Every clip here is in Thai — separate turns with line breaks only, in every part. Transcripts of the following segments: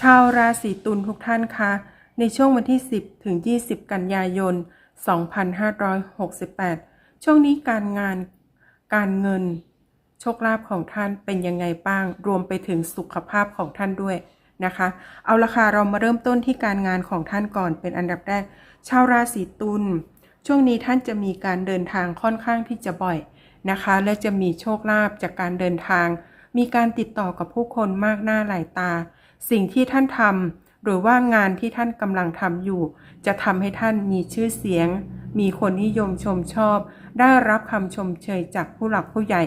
ชาวราศีตุลทุกท่านคะ ในช่วงวันที่ 10 ถึง 20 กันยายน 2568 ช่วงนี้การงานการเงิน โชคลาภของท่านเป็นยังไงบ้าง รวมไปถึงสุขภาพของท่านด้วยนะคะ เอาละค่ะเรามาเริ่มต้นที่การงานของท่านก่อนเป็นอันดับแรก ชาวราศีตุลช่วงนี้ท่านจะมีการเดินทางค่อนข้างที่จะบ่อยนะคะ และจะมีโชคลาภจากการเดินทาง มีการติดต่อกับผู้คนมากหน้าหลายตา สิ่งที่ท่านทำหรือว่างานที่ท่านกำลังทำอยู่ จะทำให้ท่านมีชื่อเสียง มีคนนิยมชมชอบ ได้รับคำชมเชยจากผู้หลักผู้ใหญ่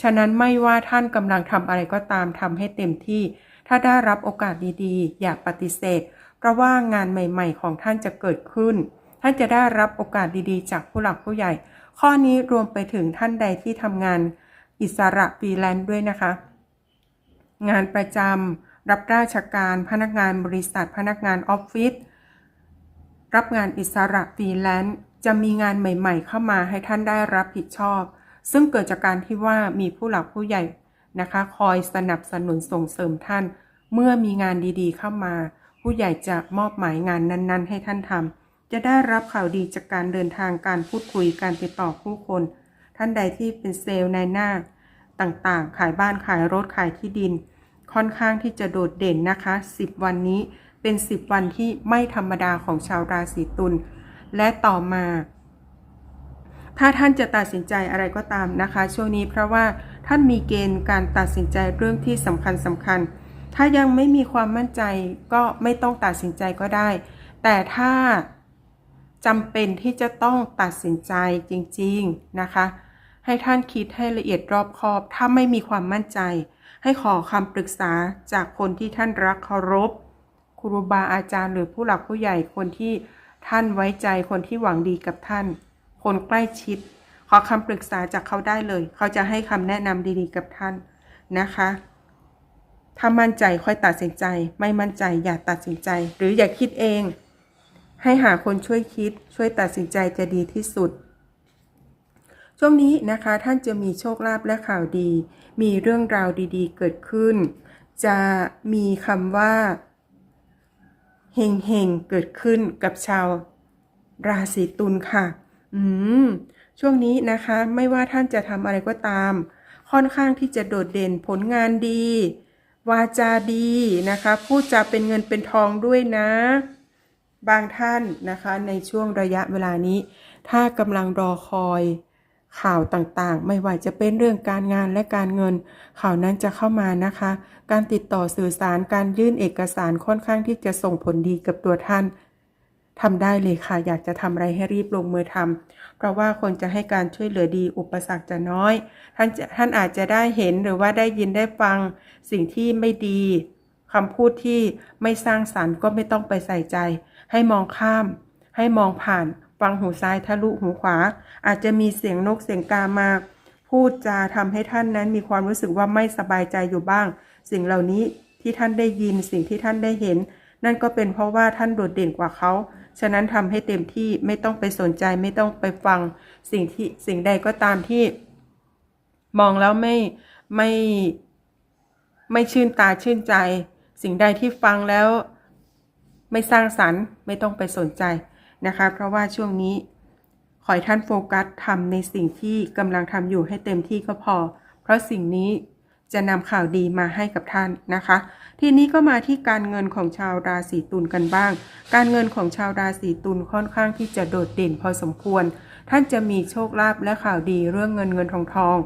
ฉะนั้นไม่ว่าท่านกำลังทำอะไรก็ตามทำให้เต็มที่ ถ้าได้รับโอกาสดีๆ อย่าปฏิเสธ เพราะว่างานใหม่ ๆ ของท่านจะเกิดขึ้น ท่านจะได้รับโอกาสดีๆ จากผู้หลักผู้ใหญ่ ข้อนี้รวมไปถึงท่านใดที่ทำงาน อิสระฟรีแลนซ์ด้วยนะคะ งานประจำ รับราชการพนักงานบริษัทพนักงานออฟฟิศรับงานอิสระฟรีแลนซ์จะมีงานใหม่ ๆ เข้ามาให้ท่านได้รับผิดชอบ ซึ่งเกิดจากการที่ว่ามีผู้หลักผู้ใหญ่นะคะ คอยสนับสนุนส่งเสริมท่าน เมื่อมีงานดีๆ เข้ามา ผู้ใหญ่จะมอบหมายงานนั้น ๆ ให้ท่านทำจะได้รับข่าวดีจากการเดินทางการพูดคุยการติดต่อผู้คน ท่านใดที่เป็นเซลล์ในหน้า ต่างๆ ขายบ้านขายรถขายที่ดิน ค่อนข้างที่จะโดดเด่นนะคะ 10 วันนี้เป็น 10 วันที่ไม่ธรรมดาของชาวราศีตุลและต่อมา ถ้าท่านจะตัดสินใจอะไรก็ตามนะคะ ช่วงนี้เพราะว่าท่านมีเกณฑ์การตัดสินใจเรื่องที่สำคัญสำคัญ ถ้ายังไม่มีความมั่นใจก็ไม่ต้องตัดสินใจก็ได้ แต่ถ้าจำเป็นที่จะต้องตัดสินใจจริง ๆนะคะ ให้ท่านคิดให้ละเอียดรอบคอบ ถ้าไม่มีความมั่นใจให้ขอคำปรึกษาจากคนที่ท่านรักเคารพครูบาอาจารย์หรือผู้หลักผู้ใหญ่คนที่ท่านไว้ใจคนที่หวังดีกับท่าน คนใกล้ชิด ขอคำปรึกษาจากเขาได้เลย เขาจะให้คำแนะนำดีๆกับท่านนะคะ ถ้ามั่นใจค่อยตัดสินใจ ไม่มั่นใจอย่าตัดสินใจ หรืออย่าคิดเอง ให้หาคนช่วยคิดช่วยตัดสินใจจะดีที่สุด ช่วงนี้นะคะท่านจะมีโชคลาภและข่าวดี มีเรื่องราวดีๆ เกิดขึ้น จะมีคำว่าเฮงเฮงๆเกิดขึ้นกับชาวราศีตุลค่ะ อืม ช่วงนี้นะคะ ไม่ว่าท่านจะทำอะไรก็ตาม ค่อนข้างที่จะโดดเด่นผลงานดี วาจาดีนะคะพูดจาเป็นเงินเป็นทองด้วยนะ บางท่านนะคะในช่วงระยะเวลานี้ ถ้ากำลังรอคอย ข่าวต่างๆ ไม่ว่าจะเป็นเรื่องการงานและการเงิน ข่าวนั้นจะเข้ามานะคะ การติดต่อสื่อสารการยื่นเอกสารค่อนข้างที่จะส่งผลดีกับตัวท่านทำได้เลยค่ะ อยากจะทำอะไรให้รีบลงมือทำเพราะว่าคนจะให้การช่วยเหลือดีอุปสรรคจะน้อย ท่านท่านอาจจะได้เห็นหรือว่าได้ยินได้ฟังสิ่งที่ไม่ดีคำพูดที่ไม่สร้างสรรค์ก็ไม่ต้องไปใส่ใจ ให้มองข้าม ให้มองผ่าน ฟังหูซ้ายทะลุหูขวา อาจจะมีเสียงนกเสียงกามาพูดจาทำให้ท่านนั้นมีความรู้สึกว่าไม่สบายใจอยู่บ้าง สิ่งเหล่านี้ที่ท่านได้ยินสิ่งที่ท่านได้เห็น นั่นก็เป็นเพราะว่าท่านโดดเด่นกว่าเขา ฉะนั้นทำให้เต็มที่ไม่ต้องไปสนใจไม่ต้องไปฟังสิ่งที่สิ่งใดก็ตามที่ มองแล้วไม่ไม่ไม่ชื่นตาชื่นใจ สิ่งใดที่ฟังแล้ว ไม่สร้างสรรค์ ไม่ต้องไปสนใจ นะคะ เพราะว่าช่วงนี้ขอให้ท่านโฟกัสทำในสิ่งที่กำลังทำอยู่ให้เต็มที่ก็พอ เพราะสิ่งนี้จะนำข่าวดีมาให้กับท่านนะคะ ทีนี้ก็มาที่การเงินของชาวราศีตุลกันบ้าง การเงินของชาวราศีตุลค่อนข้างที่จะโดดเด่นพอสมควร ท่านจะมีโชคลาภและข่าวดีเรื่องเงินเงินทองทอง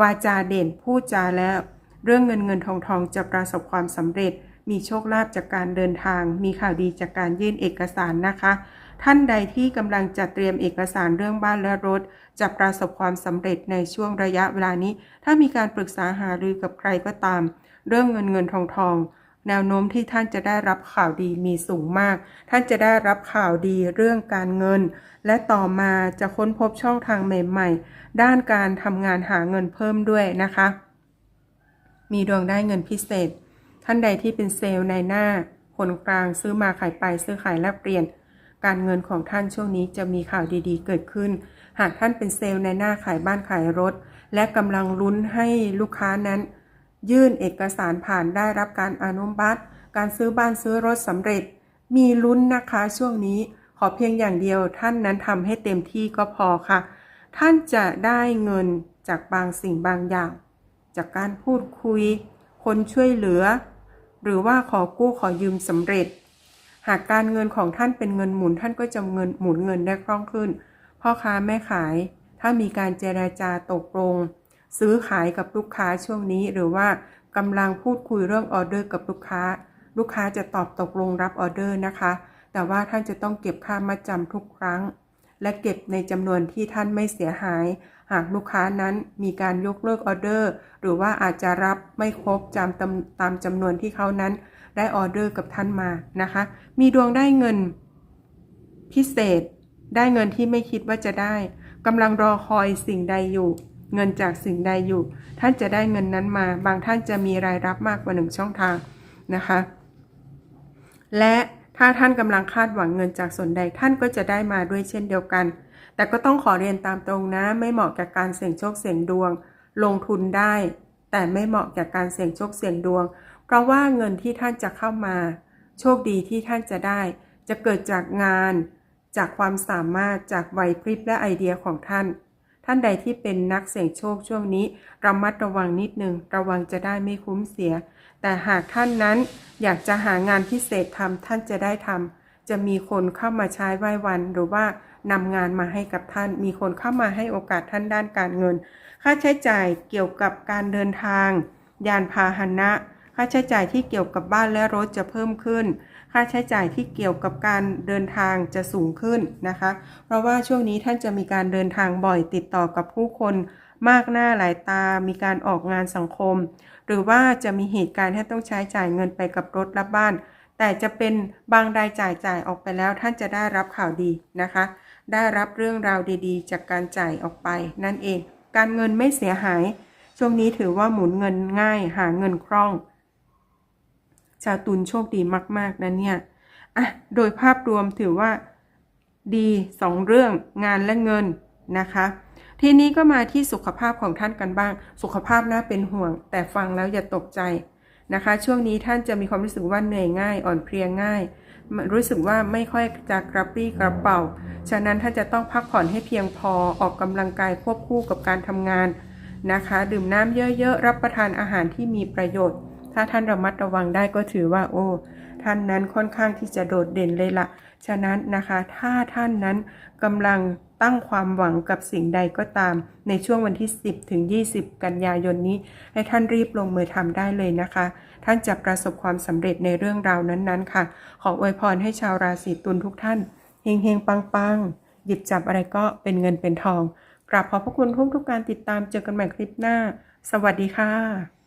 วาจาเด่นพูดจาแล้ว เรื่องเงินเงินทองทองจะประสบความสำเร็จ มีโชคลาภจากการเดินทาง มีข่าวดีจากการยื่นเอกสารนะคะ ท่านใดที่กำลังจัดเตรียมเอกสารเรื่องบ้านและรถ จะประสบความสำเร็จในช่วงระยะเวลานี้ ถ้ามีการปรึกษาหารือกับใครก็ตาม เรื่องเงินเงินทองทองแนวโน้มที่ท่านจะได้รับข่าวดีมีสูงมาก ท่านจะได้รับข่าวดีเรื่องการเงิน และต่อมาจะค้นพบช่องทางใหม่ๆ ด้านการทำงานหาเงินเพิ่มด้วยนะคะ มีดวงได้เงินพิเศษ ท่านใดที่เป็นเซลล์ในหน้า คนกลางซื้อมาขายไปซื้อขายแลกเปลี่ยน การเงินของท่านช่วงนี้จะมีข่าวดีๆ เกิดขึ้น หากท่านเป็นเซลล์ในหน้าขายบ้านขายรถ และกำลังลุ้นให้ลูกค้านั้น ยื่นเอกสารผ่านได้รับการอนุมัติการซื้อบ้านซื้อรถสำเร็จ มีลุ้นนะคะช่วงนี้ขอเพียงอย่างเดียวท่านนั้นทำให้เต็มที่ก็พอค่ะ ท่านจะได้เงินจากบางสิ่งบางอย่าง จากการพูดคุย คนช่วยเหลือ หรือว่าขอกู้ขอยืมสำเร็จ หากการเงินของท่านเป็นเงินหมุนท่านก็จะเงินหมุนเงินได้คล่องขึ้น พ่อค้าแม่ขาย ถ้ามีการเจราจาตกลง ซื้อขายกับลูกค้าช่วงนี้หรือว่ากำลังพูดคุยเรื่องออเดอร์กับลูกค้า ลูกค้าจะตอบตกลงรับออเดอร์นะคะ แต่ว่าท่านจะต้องเก็บค่ามาจำทุกครั้ง และเก็บในจำนวนที่ท่านไม่เสียหาย หากลูกค้านั้นมีการยกเลิกออเดอร์ หรือว่าอาจจะรับไม่ครบจำตามตามจำนวนที่เขานั้น ได้ออเดอร์กับท่านมานะคะ มีดวงได้เงินพิเศษ ได้เงินที่ไม่คิดว่าจะได้กำลังรอคอยสิ่งใดอยู่ เงินจากสิ่งใดอยู่ ท่านจะได้เงินนั้นมา บางท่านจะมีรายรับมากกว่าหนึ่งช่องทางนะคะ และถ้าท่านกำลังคาดหวังเงินจากส่วนใดท่านก็จะได้มาด้วยเช่นเดียวกัน แต่ก็ต้องขอเรียนตามตรงนะ ไม่เหมาะกับการเสี่ยงโชคเสี่ยงดวง ลงทุนได้ แต่ไม่เหมาะกับการเสี่ยงโชคเสี่ยงดวง ราะว่าเงินที่ท่านจะเข้ามา โชคดีที่ท่านจะได้ จะเกิดจากงาน จากความสามารถจากไหวพริบและไอเดียของท่าน ท่านใดที่เป็นนักเสี่ยงโชคช่วงนี้ระมัดระวังนิดนึงระวังจะได้ไม่คุ้มเสีย แต่หากท่านนั้นอยากจะหางานพิเศษทำท่านจะได้ทำจะมีคนเข้ามาใช้ไหว้วัน หรือว่านำงานมาให้กับท่าน มีคนเข้ามาให้โอกาสท่านด้านการเงิน ค่าใช้จ่ายเกี่ยวกับการเดินทาง ยานพาหนะ ค่าใช้จ่ายที่เกี่ยวกับบ้านและรถจะเพิ่มขึ้น ค่าใช้จ่ายที่เกี่ยวกับการเดินทางจะสูงขึ้นนะคะ เพราะว่าช่วงนี้ท่านจะมีการเดินทางบ่อยติดต่อกับผู้คนมากหน้าหลายตา มีการออกงานสังคม หรือว่าจะมีเหตุการณ์ที่ต้องใช้จ่ายเงินไปกับรถรับบ้าน แต่จะเป็นบางรายจ่ายจ่ายออกไปแล้วท่านจะได้รับข่าวดีนะคะ ได้รับเรื่องราวดีๆ จากการจ่ายออกไป นั่นเอง การเงินไม่เสียหาย ช่วงนี้ถือว่าหมุนเงินง่าย หาเงินคล่อง ชาวตุลโชคดีมาก ๆนะเนี่ยอะโดยภาพรวมถือว่าดีสองเรื่องงานและเงินนะคะ ทีนี้ก็มาที่สุขภาพของท่านกันบ้าง สุขภาพน่าเป็นห่วง แต่ฟังแล้วอย่าตกใจนะคะ ช่วงนี้ท่านจะมีความรู้สึกว่าเหนื่อยง่าย อ่อนเพลียง่าย รู้สึกว่าไม่ค่อยจะกระปรี้กระเป๋า ฉะนั้นท่านจะต้องพักผ่อนให้เพียงพอออกกำลังกายควบคู่กับการทำงานนะคะ ดื่มน้ำเยอะๆ รับประทานอาหารที่มีประโยชน์ ถ้าท่านระมัดระวังได้ก็ถือว่าโอ้ท่านนั้นค่อนข้างที่จะโดดเด่นเลยละ่ะ ฉะนั้นนะคะ ถ้าท่านนั้นกำลังตั้งความหวังกับสิ่งใดก็ตาม ในช่วงวันที่ 10 ถึง 20 กันยายนนี้ ให้ท่านรีบลงมือทำได้เลยนะคะ ท่านจะประสบความสำเร็จในเรื่องราวนั้นๆ ค่ะ ขออวยพรให้ชาวราศีตุลทุกท่านเฮงๆ ปังๆ หยิบจับอะไรก็เป็นเงินเป็นทองกราบขอบพระคุณทุกทุกๆการติดตามเจอกันใหม่คลิปหน้า สวัสดีค่ะ